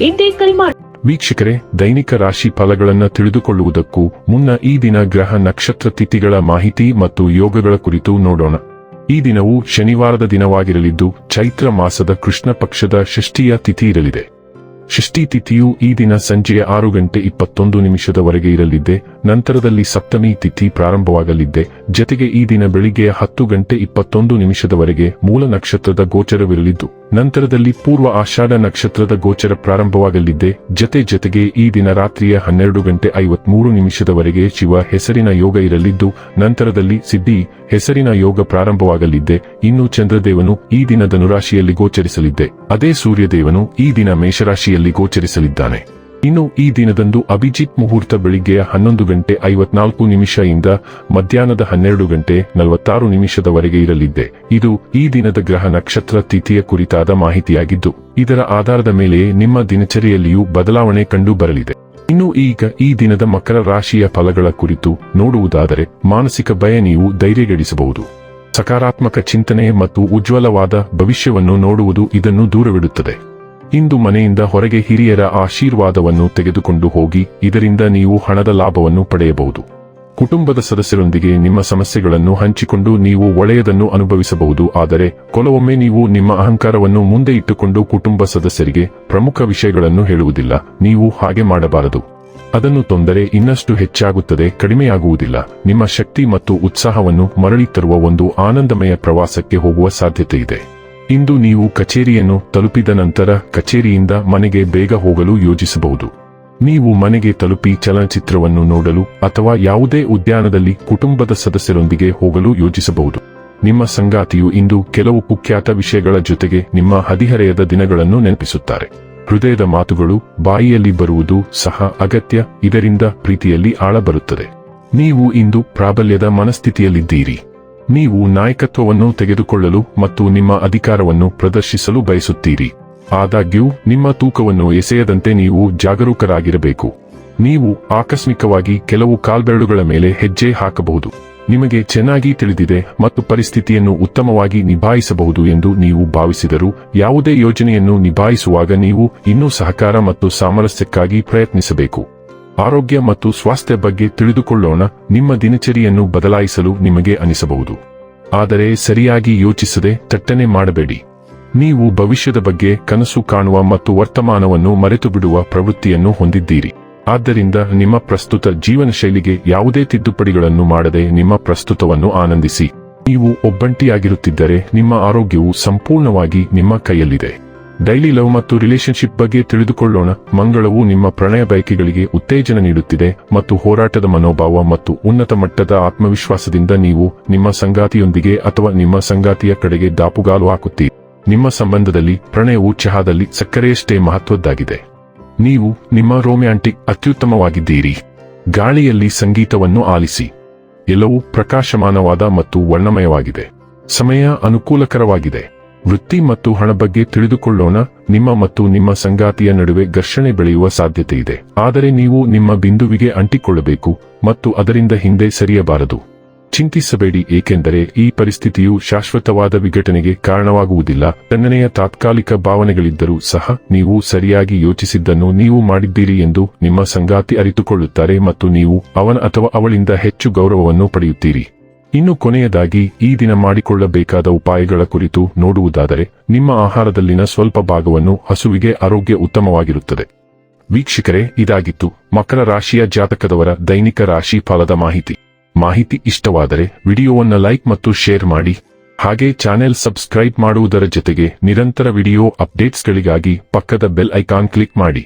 ಇಂದೇ ಕರೆ ಮಾಡಿ. ವೀಕ್ಷಕರೇ, ದೈನಿಕ ರಾಶಿ ಫಲಗಳನ್ನು ತಿಳಿದುಕೊಳ್ಳುವುದಕ್ಕೂ ಮುನ್ನ ಈ ದಿನ ಗ್ರಹ ನಕ್ಷತ್ರ ತಿಥಿಗಳ ಮಾಹಿತಿ ಮತ್ತು ಯೋಗಗಳ ಕುರಿತು ನೋಡೋಣ. ಈ ದಿನವು ಶನಿವಾರದ ದಿನವಾಗಿರಲಿದ್ದು, ಚೈತ್ರ ಮಾಸದ ಕೃಷ್ಣ ಪಕ್ಷದ ಷಷ್ಠಿಯ ತಿಥಿ ಇರಲಿದೆ. ಷಷ್ಠಿ ತಿಥಿಯು ಈ ದಿನ ಸಂಜೆಯ ಆರು ಗಂಟೆ ಇಪ್ಪತ್ತೊಂದು ನಿಮಿಷದವರೆಗೆ ಇರಲಿದ್ದೆ. ನಂತರದಲ್ಲಿ ಸಪ್ತಮಿ ತಿಥಿ ಪ್ರಾರಂಭವಾಗಲಿದ್ದೆ. ಜತೆಗೆ ಈ ದಿನ ಬೆಳಿಗ್ಗೆಯ ಹತ್ತು ಗಂಟೆ ಇಪ್ಪತ್ತೊಂದು ನಿಮಿಷದವರೆಗೆ ಮೂಲ ನಕ್ಷತ್ರದ ಗೋಚರವಿರಲಿದ್ದು, ನಂತರದಲ್ಲಿ ಪೂರ್ವ ಆಷಾಢ ನಕ್ಷತ್ರದ ಗೋಚರ ಪ್ರಾರಂಭವಾಗಲಿದ್ದೆ. ಜತೆ ಜತೆಗೆ ಈ ದಿನ ರಾತ್ರಿಯ ಹನ್ನೆರಡು ಗಂಟೆ ಐವತ್ಮೂರು ನಿಮಿಷದವರೆಗೆ ಶಿವ ಹೆಸರಿನ ಯೋಗ ಇರಲಿದ್ದು, ನಂತರದಲ್ಲಿ ಸಿದ್ಧಿ ಹೆಸರಿನ ಯೋಗ ಪ್ರಾರಂಭವಾಗಲಿದ್ದೆ. ಇನ್ನು ಚಂದ್ರದೇವನು ಈ ದಿನ ಧನುರಾಶಿಯಲ್ಲಿ ಗೋಚರಿಸಲಿದ್ದೆ. ಅದೇ ಸೂರ್ಯದೇವನು ಈ ದಿನ ಮೇಷರಾಶಿಯಲ್ಲಿ ಗೋಚರಿಸಲಿದ್ದಾನೆ. ಇನ್ನು ಈ ದಿನದಂದು ಅಭಿಜಿತ್ ಮುಹೂರ್ತ ಬೆಳಿಗ್ಗೆಯ ಹನ್ನೊಂದು ಗಂಟೆ ಐವತ್ನಾಲ್ಕು ನಿಮಿಷದಿಂದ ಮಧ್ಯಾಹ್ನದ ಹನ್ನೆರಡು ಗಂಟೆ ನಲವತ್ತಾರು ನಿಮಿಷದವರೆಗೆ ಇರಲಿದ್ದೆ. ಇದು ಈ ದಿನದ ಗ್ರಹ ನಕ್ಷತ್ರ ತಿಥಿಯ ಕುರಿತಾದ ಮಾಹಿತಿಯಾಗಿದ್ದು, ಇದರ ಆಧಾರದ ಮೇಲೆ ನಿಮ್ಮ ದಿನಚರಿಯಲ್ಲಿಯೂ ಬದಲಾವಣೆ ಕಂಡು ಬರಲಿದೆ ಇನ್ನು ಈಗ ಈ ದಿನದ ಮಕರ ರಾಶಿಯ ಫಲಗಳ ಕುರಿತು ನೋಡುವುದಾದರೆ, ಮಾನಸಿಕ ಭಯ ನೀವು ಧೈರ್ಯಗೆಡಿಸಬಹುದು. ಸಕಾರಾತ್ಮಕ ಚಿಂತನೆ ಮತ್ತು ಉಜ್ವಲವಾದ ಭವಿಷ್ಯವನ್ನು ನೋಡುವುದು ಇದನ್ನು ದೂರವಿಡುತ್ತದೆ. ಇಂದು ಮನೆಯಿಂದ ಹೊರಗೆ ಹಿರಿಯರ ಆಶೀರ್ವಾದವನ್ನು ತೆಗೆದುಕೊಂಡು ಹೋಗಿ, ಇದರಿಂದ ನೀವು ಹಣದ ಲಾಭವನ್ನು ಪಡೆಯಬಹುದು. ಕುಟುಂಬದ ಸದಸ್ಯರೊಂದಿಗೆ ನಿಮ್ಮ ಸಮಸ್ಯೆಗಳನ್ನು ಹಂಚಿಕೊಂಡು ನೀವು ಒಳ್ಳೆಯದನ್ನು ಅನುಭವಿಸಬಹುದು, ಆದರೆ ಕೆಲವೊಮ್ಮೆ ನೀವು ನಿಮ್ಮ ಅಹಂಕಾರವನ್ನು ಮುಂದೆ ಇಟ್ಟುಕೊಂಡು ಕುಟುಂಬ ಸದಸ್ಯರಿಗೆ ಪ್ರಮುಖ ವಿಷಯಗಳನ್ನು ಹೇಳುವುದಿಲ್ಲ, ನೀವು ಹಾಗೆ ಮಾಡಬಾರದು. ಅದನ್ನು ತೊಂದರೆ ಇನ್ನಷ್ಟು ಹೆಚ್ಚಾಗುತ್ತದೆ, ಕಡಿಮೆಯಾಗುವುದಿಲ್ಲ. ನಿಮ್ಮ ಶಕ್ತಿ ಮತ್ತು ಉತ್ಸಾಹವನ್ನು ಮರಳಿ ತರುವ ಒಂದು ಆನಂದಮಯ ಪ್ರವಾಸಕ್ಕೆ ಹೋಗುವ ಸಾಧ್ಯತೆ ಇದೆ ಇಂದು ನೀವು ಕಚೇರಿಯನ್ನು ತಲುಪಿದ ನಂತರ ಕಚೇರಿಯಿಂದ ಮನೆಗೆ ಬೇಗ ಹೋಗಲು ಯೋಜಿಸಬಹುದು. ನೀವು ಮನೆಗೆ ತಲುಪಿ ಚಲನಚಿತ್ರವನ್ನು ನೋಡಲು ಅಥವಾ ಯಾವುದೇ ಉದ್ಯಾನದಲ್ಲಿ ಕುಟುಂಬದ ಸದಸ್ಯರೊಂದಿಗೆ ಹೋಗಲು ಯೋಜಿಸಬಹುದು. ನಿಮ್ಮ ಸಂಗಾತಿಯು ಇಂದು ಕೆಲವು ಕುಖ್ಯಾತ ವಿಷಯಗಳ ಜೊತೆಗೆ ನಿಮ್ಮ ಹದಿಹರೆಯದ ದಿನಗಳನ್ನು ನೆನಪಿಸುತ್ತಾರೆ. ಹೃದಯದ ಮಾತುಗಳು ಬಾಯಿಯಲ್ಲಿ ಬರುವುದು ಸಹ ಅಗತ್ಯ, ಇದರಿಂದ ಪ್ರೀತಿಯಲ್ಲಿ ಆಳ ಬರುತ್ತದೆ ನೀವು ಇಂದು ಪ್ರಾಬಲ್ಯದ ಮನಸ್ಥಿತಿಯಲ್ಲಿದ್ದೀರಿ. ನೀವು ನಾಯಕತ್ವವನ್ನು ತೆಗೆದುಕೊಳ್ಳಲು ಮತ್ತು ನಿಮ್ಮ ಅಧಿಕಾರವನ್ನು ಪ್ರದರ್ಶಿಸಲು ಬಯಸುತ್ತೀರಿ. ಆದಾಗ್ಯೂ, ನಿಮ್ಮ ತೂಕವನ್ನು ಎಸೆಯದಂತೆ ನೀವು ಜಾಗರೂಕರಾಗಿರಬೇಕು. ನೀವು ಆಕಸ್ಮಿಕವಾಗಿ ಕೆಲವು ಕಾಲ್ಬೆರಳುಗಳ ಮೇಲೆ ಹೆಜ್ಜೆ ಹಾಕಬಹುದು. ನಿಮಗೆ ಚೆನ್ನಾಗಿ ತಿಳಿದಿದೆ ಮತ್ತು ಪರಿಸ್ಥಿತಿಯನ್ನು ಉತ್ತಮವಾಗಿ ನಿಭಾಯಿಸಬಹುದು ಎಂದು ನೀವು ಭಾವಿಸಿದರೂ, ಯಾವುದೇ ಯೋಜನೆಯನ್ನು ನಿಭಾಯಿಸುವಾಗ ನೀವು ಇನ್ನೂ ಸಹಕಾರ ಮತ್ತು ಸಾಮರಸ್ಯಕ್ಕಾಗಿ ಪ್ರಯತ್ನಿಸಬೇಕು. ಆರೋಗ್ಯ ಮತ್ತು ಸ್ವಾಸ್ಥ್ಯ ಬಗ್ಗೆ ತಿಳಿದುಕೊಳ್ಳೋಣ, ನಿಮ್ಮ ದಿನಚರಿಯನ್ನು ಬದಲಾಯಿಸಲು ನಿಮಗೆ ಅನಿಸಬಹುದು. ಆದರೆ ಸರಿಯಾಗಿ ಯೋಚಿಸದೆ ತಟ್ಟನೆ ಮಾಡಬೇಡಿ. ನೀವು ಭವಿಷ್ಯದ ಬಗ್ಗೆ ಕನಸು ಕಾಣುವ ಮತ್ತು ವರ್ತಮಾನವನ್ನು ಮರೆತು ಬಿಡುವ ಪ್ರವೃತ್ತಿಯನ್ನು ಹೊಂದಿದ್ದೀರಿ. ಆದ್ದರಿಂದ ನಿಮ್ಮ ಪ್ರಸ್ತುತ ಜೀವನ ಶೈಲಿಗೆ ಯಾವುದೇ ತಿದ್ದುಪಡಿಗಳನ್ನು ಮಾಡದೆ ನಿಮ್ಮ ಪ್ರಸ್ತುತವನ್ನು ಆನಂದಿಸಿ. ನೀವು ಒಬ್ಬಂಟಿಯಾಗಿರುತ್ತಿದ್ದರೆ ನಿಮ್ಮ ಆರೋಗ್ಯವು ಸಂಪೂರ್ಣವಾಗಿ ನಿಮ್ಮ ಕೈಯಲ್ಲಿದೆ. ಡೈಲಿ ಲವ್ ಮತ್ತು ರಿಲೇಶನ್ಶಿಪ್ ಬಗ್ಗೆ ತಿಳಿದುಕೊಳ್ಳೋಣ. ಮಂಗಳವು ನಿಮ್ಮ ಪ್ರಣಯ ಬಯಕೆಗಳಿಗೆ ಉತ್ತೇಜನ ನೀಡುತ್ತಿದೆ ಮತ್ತು ಹೋರಾಟದ ಮನೋಭಾವ ಮತ್ತು ಉನ್ನತ ಮಟ್ಟದ ಆತ್ಮವಿಶ್ವಾಸದಿಂದ ನೀವು ನಿಮ್ಮ ಸಂಗಾತಿಯೊಂದಿಗೆ ಅಥವಾ ನಿಮ್ಮ ಸಂಗಾತಿಯ ಕಡೆಗೆ ದಾಪುಗಾಲು ಹಾಕುತ್ತೀರಿ. ನಿಮ್ಮ ಸಂಬಂಧದಲ್ಲಿ, ಪ್ರಣಯವು ಚಹಾದಲ್ಲಿ ಸಕ್ಕರೆಯಷ್ಟೇ ಮಹತ್ವದ್ದಾಗಿದೆ. ನೀವು ನಿಮ್ಮ ರೋಮ್ಯಾಂಟಿಕ್ ಅತ್ಯುತ್ತಮವಾಗಿದ್ದೀರಿ. ಗಾಳಿಯಲ್ಲಿ ಸಂಗೀತವನ್ನು ಆಲಿಸಿ. ಎಲ್ಲವೂ ಪ್ರಕಾಶಮಾನವಾದ ಮತ್ತು ವರ್ಣಮಯವಾಗಿದೆ. ಸಮಯ ಅನುಕೂಲಕರವಾಗಿದೆ. ವೃತ್ತಿ ಮತ್ತು ಹಣ ಬಗ್ಗೆ ತಿಳಿದುಕೊಳ್ಳೋಣ. ನಿಮ್ಮ ಮತ್ತು ನಿಮ್ಮ ಸಂಗಾತಿಯ ನಡುವೆ ಘರ್ಷಣೆ ಬೆಳೆಯುವ ಸಾಧ್ಯತೆ ಇದೆ. ಆದರೆ ನೀವು ನಿಮ್ಮ ಬಿಂದುವಿಗೆ ಅಂಟಿಕೊಳ್ಳಬೇಕು ಮತ್ತು ಅದರಿಂದ ಹಿಂದೆ ಸರಿಯಬಾರದು. ಚಿಂತಿಸಬೇಡಿ, ಏಕೆಂದರೆ ಈ ಪರಿಸ್ಥಿತಿಯು ಶಾಶ್ವತವಾದ ವಿಘಟನೆಗೆ ಕಾರಣವಾಗುವುದಿಲ್ಲ. ತನ್ನನೆಯ ತಾತ್ಕಾಲಿಕ ಭಾವನೆಗಳಿದ್ದರೂ ಸಹ ನೀವು ಸರಿಯಾಗಿ ಯೋಚಿಸಿದ್ದನ್ನು ನೀವು ಮಾಡಿದ್ದೀರಿ ಎಂದು ನಿಮ್ಮ ಸಂಗಾತಿ ಅರಿತುಕೊಳ್ಳುತ್ತಾರೆ ಮತ್ತು ನೀವು ಅವನ ಅಥವಾ ಅವಳಿಂದ ಹೆಚ್ಚು ಗೌರವವನ್ನು ಪಡೆಯುತ್ತೀರಿ. ಇನ್ನು ಕೊನೆಯದಾಗಿ ಈ ದಿನ ಮಾಡಿಕೊಳ್ಳಬೇಕಾದ ಉಪಾಯಗಳ ಕುರಿತು ನೋಡುವುದಾದರೆ, ನಿಮ್ಮ ಆಹಾರದಲ್ಲಿನ ಸ್ವಲ್ಪ ಭಾಗವನ್ನು ಹಸುವಿಗೆ ಆರೋಗ್ಯ ಉತ್ತಮವಾಗಿರುತ್ತದೆ. ವೀಕ್ಷಕರೇ, ಇದಾಗಿತ್ತು ಮಕರ ರಾಶಿಯ ಜಾತಕದವರ ದೈನಿಕ ರಾಶಿ ಫಲದ ಮಾಹಿತಿ. ಮಾಹಿತಿ ಇಷ್ಟವಾದರೆ ವಿಡಿಯೋವನ್ನು ಲೈಕ್ ಮತ್ತು ಶೇರ್ ಮಾಡಿ. ಹಾಗೆ ಚಾನೆಲ್ ಸಬ್ಸ್ಕ್ರೈಬ್ ಮಾಡುವುದರ ಜೊತೆಗೆ ನಿರಂತರ ವಿಡಿಯೋ ಅಪ್ಡೇಟ್ಸ್ಗಳಿಗಾಗಿ ಪಕ್ಕದ ಬೆಲ್ ಐಕಾನ್ ಕ್ಲಿಕ್ ಮಾಡಿ.